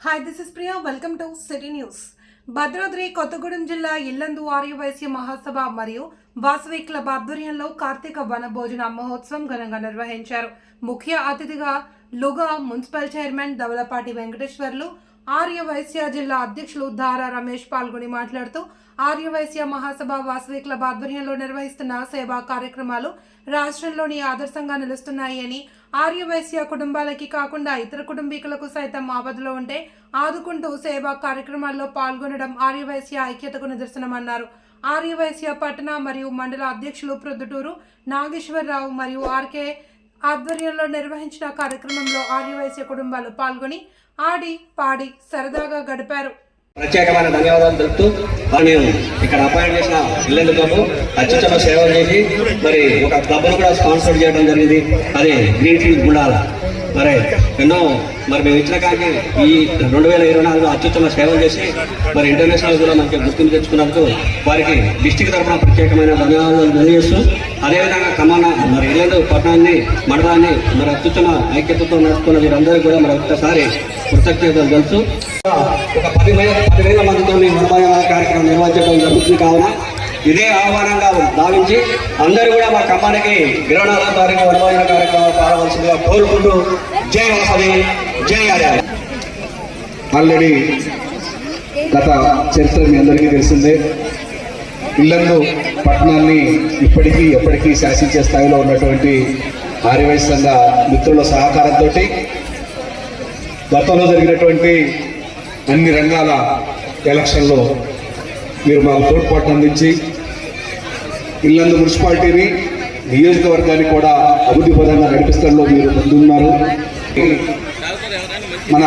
Hi this is Priya welcome to city news Bhadradri Kothagudem జిల్లా ఇల్లందు ఆర్యవైశ్య మహాసభ మరియు Vasavi club ఆధ్వర్యంలో కార్తీక వనభోజన మహోత్సవం ఘనంగా నిర్వహించారు. ముఖ్య అతిథిగా లుగా మున్సిపల్ చైర్మన్ దవలపాటి వెంకటేశ్వర్లు ఆర్యవైశ్య జిల్లా అధ్యక్షులు దారా రమేష్ పాల్గొని మాట్లాడుతూ ఆర్యవైశ్య మహాసభ వాసవి క్లబ్ ఆధ్వర్యంలో నిర్వహిస్తున్న సేవా కార్యక్రమాలు రాష్ట్రంలోని ఆదర్శంగా నిలుస్తున్నాయి అని ఆర్యవైశ్య కుటుంబాలకి కాకుండా ఇతర కుటుంబీకులకు సైతం ఆపదలో ఉంటే ఆదుకుంటూ సేవా కార్యక్రమాల్లో పాల్గొనడం ఆర్యవైశ్య ఐక్యతకు నిదర్శనమన్నారు. ఆర్యవైశ్య పట్టణ మరియు మండల అధ్యక్షులు ప్రొద్దుటూరు నాగేశ్వరరావు మరియు ఆర్కే ఆధ్వర్యంలో నిర్వహించిన కార్యక్రమంలో ఆర్యవైశ్య కుటుంబాలు పాల్గొని ఆడి పాడి సరదాగా గడిపారు. ప్రత్యేకమైన ధన్యవాదాలు తెలుపుతూ మరి నేను ఇక్కడ అపాయింట్ చేసిన ఇల్లెందు క్లబ్ అత్యుత్తమ సేవలు చేసి మరి ఒక క్లబ్ను కూడా స్పాన్సర్ చేయడం జరిగింది. అది గ్రీన్ ఫీల్డ్ గుండాల. మరి ఎన్నో మరి మేము ఇచ్చిన కానీ ఈ రెండు వేల ఇరవై నాలుగులో అత్యుత్తమ సేవలు చేసి మరి ఇంటర్నేషనల్ కూడా మనకి గుర్తింపు తెచ్చుకున్నందుకు వారికి డిస్టిక్ తరఫున ప్రత్యేకమైన ధన్యవాదాలు తెలియజేస్తూ అదేవిధంగా కమాన మరి ఇల్లందు పట్టణాన్ని మండలాన్ని మరి అత్యుత్తమ ఐక్యతతో నడుపుకున్న వీరందరూ కూడా మరి ఒక్కసారి కృతజ్ఞతలు తెలుసు ఒక పదివేల పదివేల మందితో మీ మనమయ కార్యక్రమం నిర్వహించడం జరుగుతుంది కావున ఇదే ఆహ్వానంగా భావించి అందరూ కూడా మా కమ్మానికి గిరణాల ద్వారా వనభోజన కార్యక్రమం పాల్గొవలసిందిగా కోరుకుంటూ జై వాసవి జై ఆర్య. ఆల్రెడీ గత చరిత్ర మీ అందరికీ తెలిసిందే. ఇల్లందు పట్టణాన్ని ఇప్పటికీ ఎప్పటికీ శాసించే స్థాయిలో ఉన్నటువంటి ఆర్యవైశ్య సంఘ మిత్రుల సహకారంతో గతంలో జరిగినటువంటి అన్ని రంగాల ఎలక్షన్లో మీరు మాకు తోడ్పాటు అందించి ఇల్లందు మున్సిపాలిటీని నియోజకవర్గాన్ని కూడా అభివృద్ధి పదంగా నడిపిస్తారో మీరు ముందున్నారు. మన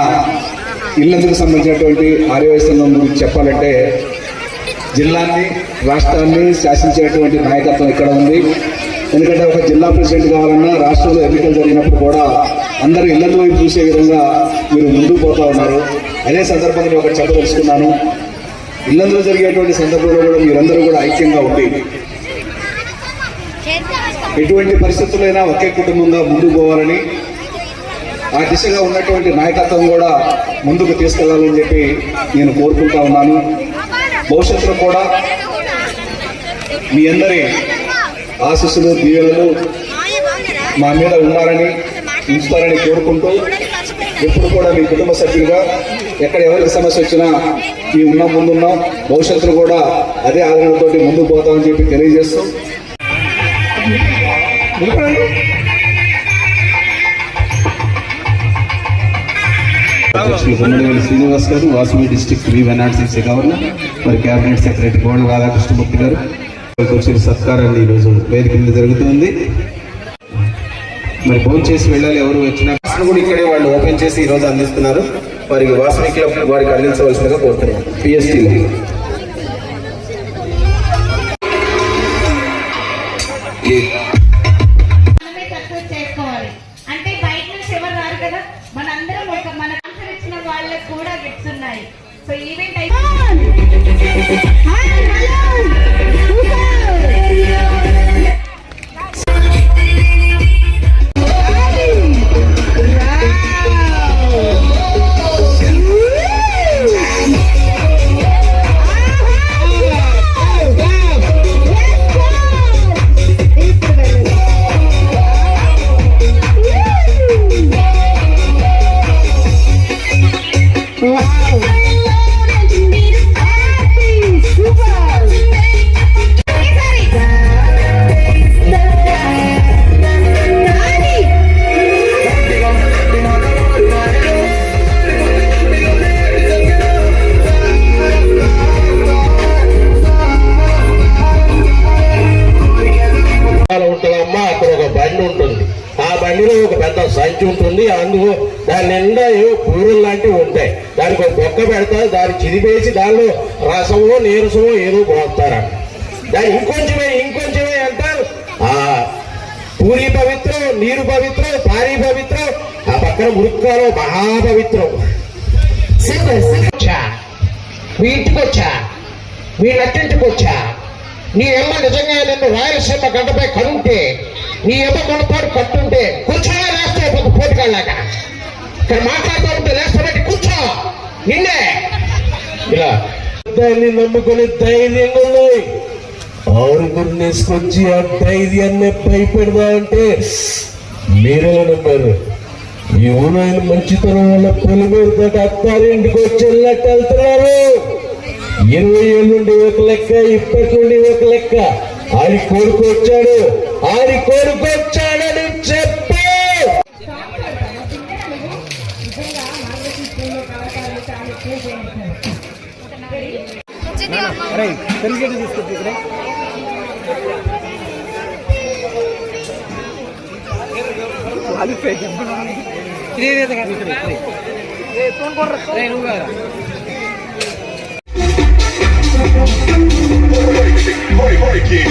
ఇల్లందుకు సంబంధించినటువంటి ఆర్యవైశ్య సంఘం గురించి చెప్పాలంటే జిల్లాని రాష్ట్రాన్ని శాసించేటువంటి నాయకత్వం ఇక్కడ ఉంది. ఎందుకంటే ఒక జిల్లా ప్రెసిడెంట్ కావాలన్నా రాష్ట్రంలో ఎన్నికలు జరిగినప్పుడు కూడా అందరూ ఇళ్ళ వైపు చూసే విధంగా మీరు ముందుకు పోతా ఉన్నారు. అదే సందర్భంగా ఒక ఒకటి చెప్పదలుచుకున్నాను ఇల్లందులో జరిగేటువంటి సందర్భంలో కూడా మీరందరూ కూడా ఐక్యంగా ఉండి ఎటువంటి పరిస్థితులైనా ఒకే కుటుంబంగా ముందుకు పోవాలని ఆ దిశగా ఉన్నటువంటి నాయకత్వం కూడా ముందుకు తీసుకెళ్ళాలని చెప్పి నేను కోరుకుంటా ఉన్నాను. భవిష్యత్తులో కూడా మీ అందరి ఆశీస్సులు దీవెనలు మా మీద ఉన్నారని ఉంచుతారని కోరుకుంటూ ఎప్పుడు కూడా మీ కుటుంబ సభ్యులుగా ఎక్కడ ఎవరికి సమస్య వచ్చినా మీ ఉన్నాం ముందున్నాం. భవిష్యత్తులో కూడా అదే ఆదరణతోటి ముందుకు పోతామని చెప్పి తెలియజేస్తూ అధ్యక్షులు శ్రీనివాస్ గారు వాసుమి డిస్టిక్ వి ఎన్ఆర్సీసీ గవర్నర్ మరి కేబినెట్ సెక్రటరీ గోడ రాధాకృష్ణమూర్తి గారు. వచ్చిన సత్కారాన్ని ఈరోజు వేదిక మీద జరుగుతుంది. మరి ఫోన్ చేసి వెళ్ళాలి ఎవరు వచ్చినా. కూడా ఇక్కడే వాళ్ళు ఓపెన్ చేసి ఈరోజు అందిస్తున్నారు. వారికి వాసవి క్లబ్ వారికి అందించవలసిందిగా కోరుతున్నాం. పిఎస్టీలో Yeah. పెద్ద ఉంటుంది. అందులో దాని నిండా ఏవో పూరులు లాంటివి ఉంటాయి. దానికి ఒక బొక్క పెడతారు. దాన్ని చిదిపేసి దానిలో రసమో నీరసమో ఏదో పోస్తారా. దాన్ని ఇంకొంచెమే ఇంకొంచెమే అంటారు. ఆ పూరి పవిత్రం నీరు పవిత్రం పారి పవిత్రం ఆ పక్కన మురుక్కాలో మహాపవిత్రం. వచ్చా? మీ ఇంటికి వచ్చా? మీ నట్టింటికి వచ్చా? నీ అమ్మ నిజంగా నిన్ను రాయలసీమ గడ్డపై కనుంటే నీ అమ్మ మనపాడు కట్టుంటే కొంచెం లేస్తే ఇక్కడ మాట్లాడుతూ ఉంటే లేకపోతే కూర్చో. నిన్నే. ఇలా. దాన్ని నమ్ముకుని ధైర్యంగా ఉన్నాయి ఆరుగురు నేసుకొచ్చి ఆ ధైర్యాన్ని భయపెడదా అంటే మీరే నమ్మారు. ఈ ఊరాయన మంచితనం వల్ల పొలిమేరుతో అత్తారింటికి వచ్చి వెళ్ళట్టు వెళ్తున్నారు. ఇరవై ఏళ్ళ నుండి ఒక లెక్క ఇప్పటి నుండి ఒక లెక్క. ఆడి కొడుకు వచ్చాడు. ఆడి కొడుకు వచ్చాడని రైట్ పెరిగేది తీసుకొచ్చి ఇక్కడ క్వాలిఫై ఇదే కాదు ఇక్కడ నువ్వు కాదా Party, party, kid.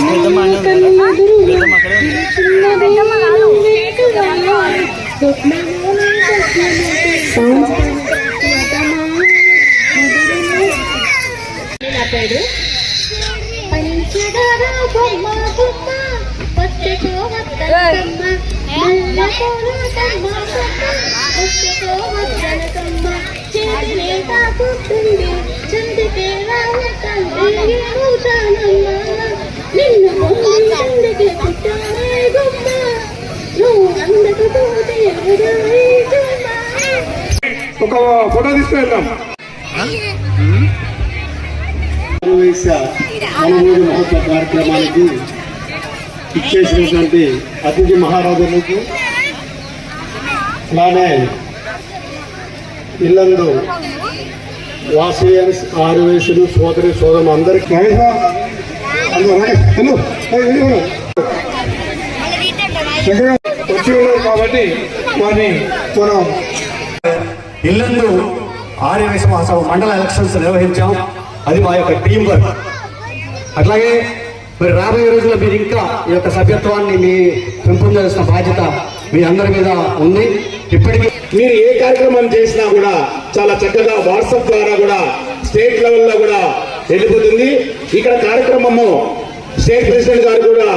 Gandama, Gandama, Gandama, Gandama, Gandama, చేతినే తాకుతుంది చందికే నిన్ను పొంది చందికి పుట్టానే నువ్వు అందకు పోతే ఒక ఫోటో తీసుకెళ్దాం సమావేశ అనుభూతి మహోత్సవ కార్యక్రమానికి ఇచ్చేసినటువంటి అతిథి మహారాజులకు అలానే ఇల్లందు వాసీయన్స్ ఆరువేసులు సోదరి సోదరు అందరికీ. వచ్చి ఉన్నారు కాబట్టి వారిని మనం ఇల్లందు ఆర్యవేశ మహాసభ మండల ఎలక్షన్స్ నిర్వహించాం. అది మా యొక్క టీం వర్క్. అట్లాగే మరి రాబోయే రోజుల్లో మీరు ఇంకా ఈ యొక్క సభ్యత్వాన్ని మీ పెంపొందాల్సిన బాధ్యత మీ అందరి మీద ఉంది. ఇప్పటికీ మీరు ఏ కార్యక్రమం చేసినా కూడా చాలా చక్కగా వాట్సాప్ ద్వారా కూడా స్టేట్ లెవెల్లో కూడా వెళ్ళిపోతుంది. ఇక్కడ కార్యక్రమము స్టేట్ ప్రెసిడెంట్ గారు కూడా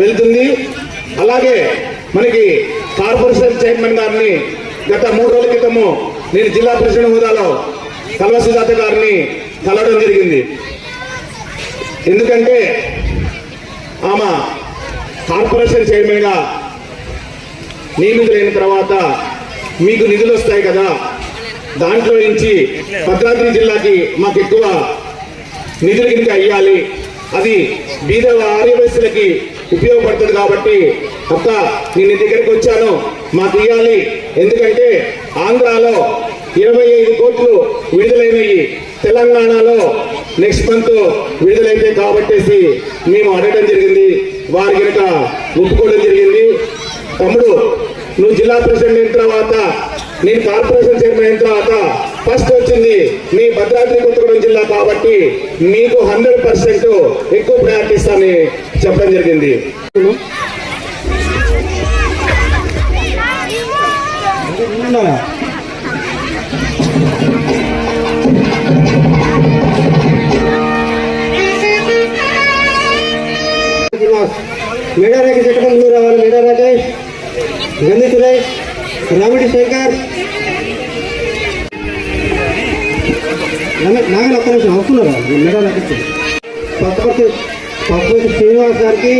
వెళ్తుంది. అలాగే మనకి కార్పొరేషన్ చైర్మన్ గారిని గత మూడు రోజుల క్రితము నేను జిల్లా ప్రెసిడెంట్ హోదాలో కల్వ సుజాత గారిని కలవడం జరిగింది. ఎందుకంటే ఆమె కార్పొరేషన్ చైర్మన్గా నియమితులైన తర్వాత మీకు నిధులు వస్తాయి కదా? దాంట్లో నుంచి భద్రాద్రి జిల్లాకి మాకు ఎక్కువ నిధులు ఇంకా అయ్యాలి. అది బీద ఆర్యవయస్సులకి ఉపయోగపడుతుంది కాబట్టి అక్క నేను దగ్గరికి వచ్చాను. మాకు ఇవ్వాలి ఎందుకంటే ఆంధ్రాలో ఇరవై ఐదు కోట్లు విడుదలైనవి తెలంగాణలో నెక్స్ట్ మంత్ విడుదలైతే కాబట్టేసి మేము అడగడం జరిగింది. వారి కనుక ఒప్పుకోవడం జరిగింది. తమ్ముడు నువ్వు జిల్లా ప్రెసిడెంట్ అయిన తర్వాత నీ కార్పొరేషన్ చైర్మన్ అయిన తర్వాత ఫస్ట్ వచ్చింది మీ భద్రాద్రి కొత్తగూడెం జిల్లా కాబట్టి మీకు హండ్రెడ్ పర్సెంట్ ఎక్కువ ప్రయారిటీ ఇస్తానని చెప్పడం జరిగింది. మేడా రాకేష్ ఎక్కడ ముందు రావాలి. మేడా రాకేష్ గంధి రామిడి శంకర్. నాగన్ ఒక్క నిమిషం అవుతున్నారా? మేడా రాకేష్ పక్కపర్తి శ్రీనివాస్ గారికి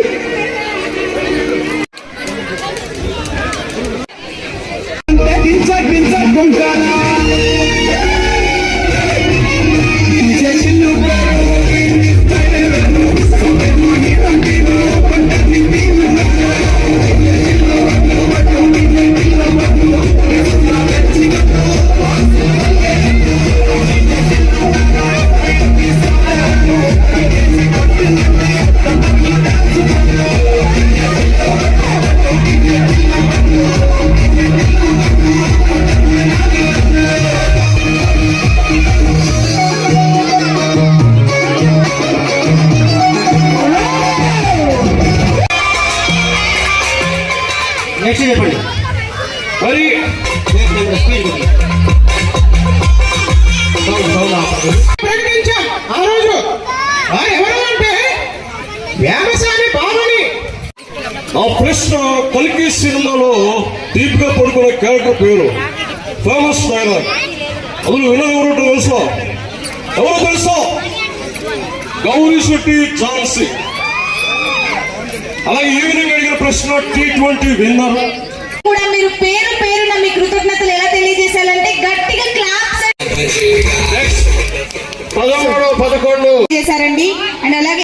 నెక్స్ట్ చెప్పండి. మరి ప్రకటించాం. ఆ రోజు. ఎవరు అంటే వ్యామసాని బాలుని ఆ ప్రశ్న కలికి సినిమాలో దీపిక పడుకున్న క్యారెక్టర్ పేరు ఫేమస్ డైలాగ్ అందులో వినర్ ఎవరు తెలుసా? ఎవరు తెలుసా? గౌరీ శెట్టి ఝాన్సీ. అలాగే ఈవినింగ్ అడిగిన ప్రశ్న? టీ ట్వంటీ విన్నర్ కూడా మీరు పేరు పేరున మీ కృతజ్ఞతలు ఎలా తెలియజేశారంటే గట్టిగా క్లాప్స్ పదమూడు పదకొండు. చేశారండి. అండ్ అలాగే